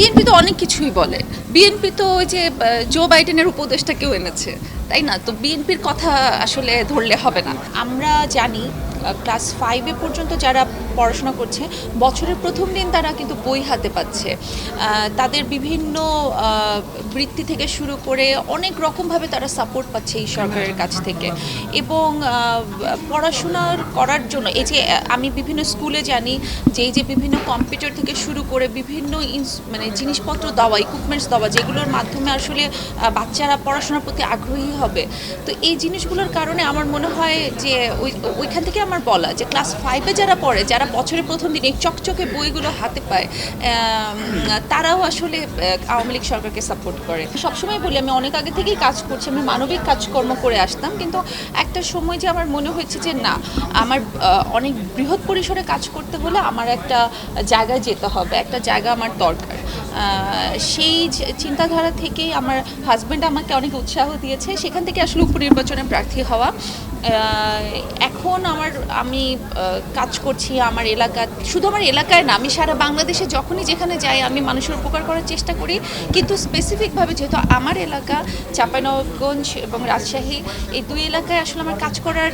BNP তো অনেক কিছুই বলে। বিএনপি তো ওই যে জো বাইডেনের উপদেশটাকেও এনেছে। তাই না? তো বিএনপির কথা আসলে ধরলে হবে না। আমরা জানি ক্লাস ফাইভে পর্যন্ত যারা পড়াশোনা করছে, বছরের প্রথম দিন তারা কিন্তু বই হাতে পাচ্ছে। তাদের বিভিন্ন বৃত্তি থেকে শুরু করে অনেক রকমভাবে তারা সাপোর্ট পাচ্ছে এই সরকারের কাছ থেকে। এবং পড়াশোনার করার জন্য এই যে আমি বিভিন্ন স্কুলে জানি যে যে বিভিন্ন কম্পিউটার থেকে শুরু করে বিভিন্ন মানে জিনিসপত্র দেওয়া ইকুইপমেন্টস দেওয়া, যেগুলোর মাধ্যমে আসলে বাচ্চারা পড়াশোনার প্রতি আগ্রহী হবে। তো এই জিনিসগুলোর কারণে আমার মনে হয় যে, ওই, ওইখান থেকে আমার বলা যে ক্লাস ফাইভে যারা পড়ে, যারা বছরের প্রথম দিন এই চকচকে বইগুলো হাতে পায় তারাও আসলে আওয়ামী লীগ সরকারকে সাপোর্ট করে। সবসময় বলি, আমি অনেক আগে থেকেই কাজ করছি, আমি মানবিক কাজকর্ম করে আসতাম, কিন্তু একটা সময় যে আমার মনে হয়েছে যে না, আমার অনেক বৃহৎ পরিসরে কাজ করতে হলে আমার একটা জায়গায় যেতে হবে, একটা জায়গা আমার দরকার। সেই চিন্তাধারা থেকেই আমার হাজব্যান্ড আমাকে অনেক উৎসাহ দিয়েছে, সেখান থেকে আসলে উপনির্বাচনে প্রার্থী হওয়া। এখন আমার, আমি কাজ করছি আমার এলাকা, শুধু আমার এলাকায় না, আমি সারা বাংলাদেশে যখনই যেখানে যাই, আমি মানুষের উপকার করার চেষ্টা করি। কিন্তু স্পেসিফিকভাবে যেহেতু আমার এলাকা, চাঁপাইনবাবগঞ্জ এবং রাজশাহী, এই দুই এলাকায় আসলে আমার কাজ করার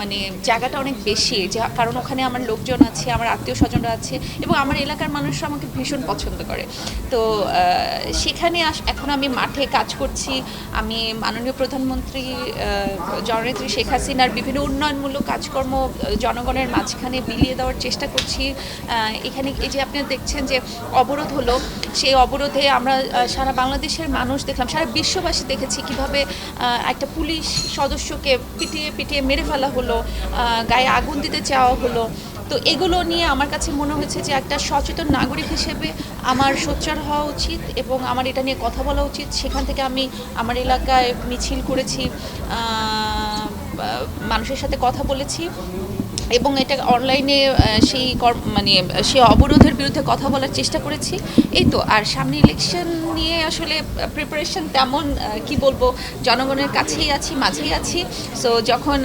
মানে জায়গাটা অনেক বেশি। যা, কারণ ওখানে আমার লোকজন আছে, আমার আত্মীয় স্বজনরা আছে এবং আমার এলাকার মানুষরা আমাকে ভীষণ পছন্দ করে। তো সেখানে এখন আমি মাঠে কাজ করছি। আমি মাননীয় প্রধানমন্ত্রী জননেত্রী শেখ হাসিনার বিভিন্ন উন্নয়নমূলক কাজকর্ম জনগণের মাঝখানে বিলিয়ে দেওয়ার চেষ্টা করছি। এখানে এই যে আপনারা দেখছেন যে অবরোধ হলো, সেই অবরোধে আমরা সারা বাংলাদেশের মানুষ দেখলাম, সারা বিশ্ববাসী দেখেছি কীভাবে একটা পুলিশ সদস্যকে পিটিয়ে পিটিয়ে মেরে ফেলা হলো গায়ে আগুন দিতে চাওয়া হলো। তো এগুলো নিয়ে আমার কাছে মনে হয়েছে যে একটা সচেতন নাগরিক হিসেবে আমার সোচ্চার হওয়া উচিত এবং আমার এটা নিয়ে কথা বলা উচিত। সেখান থেকে আমি আমার এলাকায় মিছিল করেছি। মানুষের সাথে কথা বলেছি। এবং এটা অনলাইনে সেই মানে সেই অবরোধের বিরুদ্ধে কথা বলার চেষ্টা করেছি। এই তো, আর সামনে ইলেকশন নিয়ে আসলে প্রিপারেশন তেমন কি বলব, জনগণের কাছেই আছি, মাঝেই আছি। সো যখন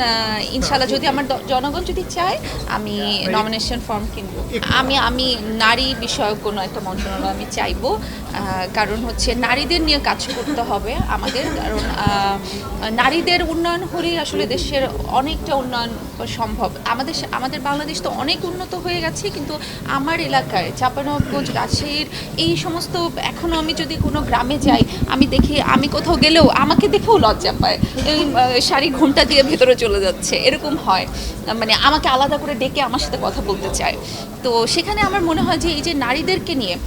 ইনশাল্লাহ যদি আমার জনগণ যদি চায়, আমি নমিনেশন ফর্ম কিনবো। আমি আমি নারী বিষয়ক কোনো একটা মন্ত্রণালয় আমি চাইব কারণ হচ্ছে নারীদের নিয়ে কাজ করতে হবে আমাদের, কারণ নারীদের উন্নয়ন হলেই আসলে দেশের অনেকটা উন্নয়ন সম্ভব। আমাদের সা- আমাদের বাংলাদেশ তো অনেক উন্নত হয়ে গেছে, কিন্তু আমার এলাকায়, চাপানগঞ্জ রাজশাহীর এই সমস্ত এখনও আমি যদি কোনো গ্রামে যাই, আমি দেখি, আমি কোথাও গেলেও আমাকে দেখেও লজ্জা পায়। এই শাড়ি ঘুমটা দিয়ে ভেতরে চলে যাচ্ছে, এরকম হয়। মানে আমাকে আলাদা করে ডেকে আমার সাথে কথা বলতে চায়। তো সেখানে আমার মনে হয় যে, এই যে নারীদেরকে নিয়ে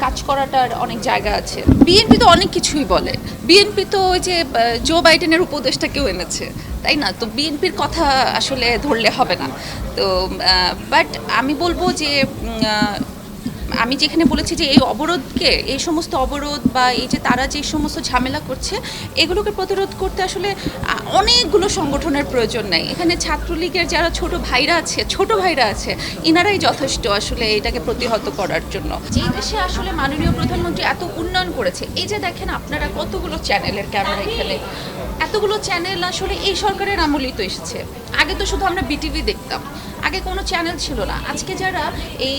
কাজ করাটার অনেক জায়গা আছে। বিএনপি তো অনেক কিছুই বলে। বিএনপি তো ওই যে জো বাইডেনের উপদেশটাকেও এনেছে। তাই না? তো বিএনপির কথা আসলে ধরলে হবে না। তো বাট আমি বলব যে আমি যেখানে বলেছি যে এই অবরোধকে, এই সমস্ত অবরোধ বা এই যে তারা যে সমস্ত ঝামেলা করছে, এগুলোকে প্রতিরোধ করতে আসলে অনেকগুলো সংগঠনের প্রয়োজন নেই। এখানে ছাত্রলীগের যারা ছোট ভাইরা আছে, ছোট ভাইরা আছে, ইনারাই যথেষ্ট আসলে এটাকে প্রতিহত করার জন্য। যে দেশে আসলে মাননীয় প্রধানমন্ত্রী এত উন্নয়ন করেছে, এই যে দেখেন আপনারা কতগুলো চ্যানেলের ক্যামেরা এখানে। এতগুলো চ্যানেল আসলে এই সরকারের আমলেই তো এসেছে। আগে তো শুধু আমরা বিটিভি দেখতাম। আগে কোনো চ্যানেল ছিল না। আজকে যারা এই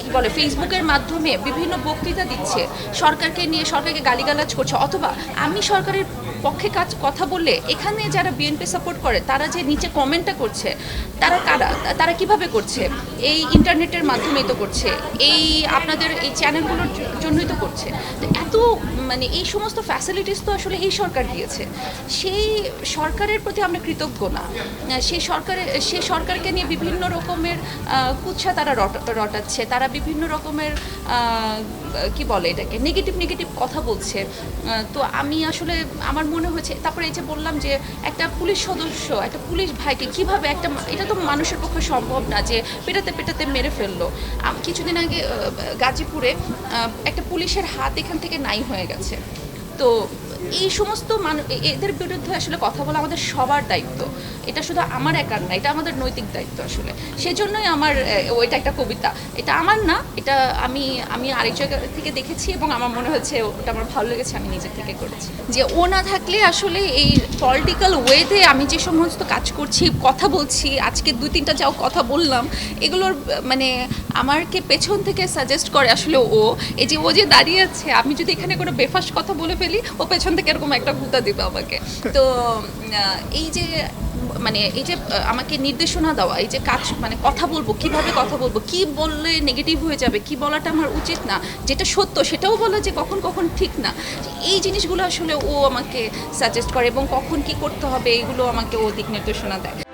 কি বলে ফেসবুকের মাধ্যমে বিভিন্ন বক্তৃতা দিচ্ছে, সরকারকে নিয়ে সরকারকে গালিগালাজ করছে, অথবা আমি সরকারের পক্ষে কাজ, কথা বললে এখানে যারা বিএনপি সাপোর্ট করে, তারা যে নিচে কমেন্টটা করছে, তারা কারা, তারা কীভাবে করছে? এই ইন্টারনেটের মাধ্যমেই তো করছে, এই আপনাদের এই চ্যানেলগুলোর জন্যই তো করছে। তো এত মানে এই সমস্ত ফ্যাসিলিটিস তো আসলে এই সরকার দিয়েছে। সেই সরকারের প্রতি আমরা কৃতজ্ঞ না। সেই সরকারের সেই সরকারকে নিয়ে বিভিন্ন রকমের কুৎসা তারা রট- রটাচ্ছে। তারা বিভিন্ন রকমের কি বলে এটাকে? নেগেটিভ নেগেটিভ কথা বলছে। তো আমি আসলে, আমার মনে হয়েছে, তারপরে এই যে বললাম যে একটা পুলিশ সদস্য, একটা পুলিশ ভাইকে কীভাবে একটা এটা তো মানুষের পক্ষে সম্ভব না যে পেটাতে পেটাতে মেরে ফেলল। কিছুদিন আগে গাজীপুরে একটা পুলিশের হাত এখান থেকে নাই হয়ে গেছে। তো এই সমস্ত মানুষ এদের বিরুদ্ধে আসলে কথা বলা আমাদের সবার দায়িত্ব। এটা শুধু আমার একার না, এটা আমাদের নৈতিক দায়িত্ব আসলে। সেজন্যই আমার ওইটা একটা কবিতা। এটা আমার না, এটা আমি আমি আরেক জায়গা থেকে দেখেছি এবং আমার মনে হচ্ছে ওটা আমার ভালো লেগেছে, আমি নিজের থেকে করেছি। যে ও না থাকলে আসলে এই পলিটিক্যাল ওয়েতে আমি যে সমস্ত কাজ করছি, কথা বলছি, আজকে দুই তিনটা যাও কথা বললাম, এগুলোর মানে আমাকে পেছন থেকে সাজেস্ট করে আসলে ও। এই যে ও যে দাঁড়িয়ে আছে, আমি যদি এখানে কোনো বেফাস কথা বলে ফেলি, ও পেছন থেকে এরকম একটা ভূতা দিবে আমাকে। তো এই যে মানে এই যে আমাকে নির্দেশনা দেওয়া, এই যে কাজ মানে কথা বলব, কীভাবে কথা বলব, কি বললে নেগেটিভ হয়ে যাবে, কি বলাটা আমার উচিত না, যেটা সত্য সেটাও বলা যে কখন কখন ঠিক না। এই জিনিসগুলো আসলে ও আমাকে সাজেস্ট করে এবং কখন কি করতে হবে, এইগুলো আমাকে ও দিক নির্দেশনা দেয়।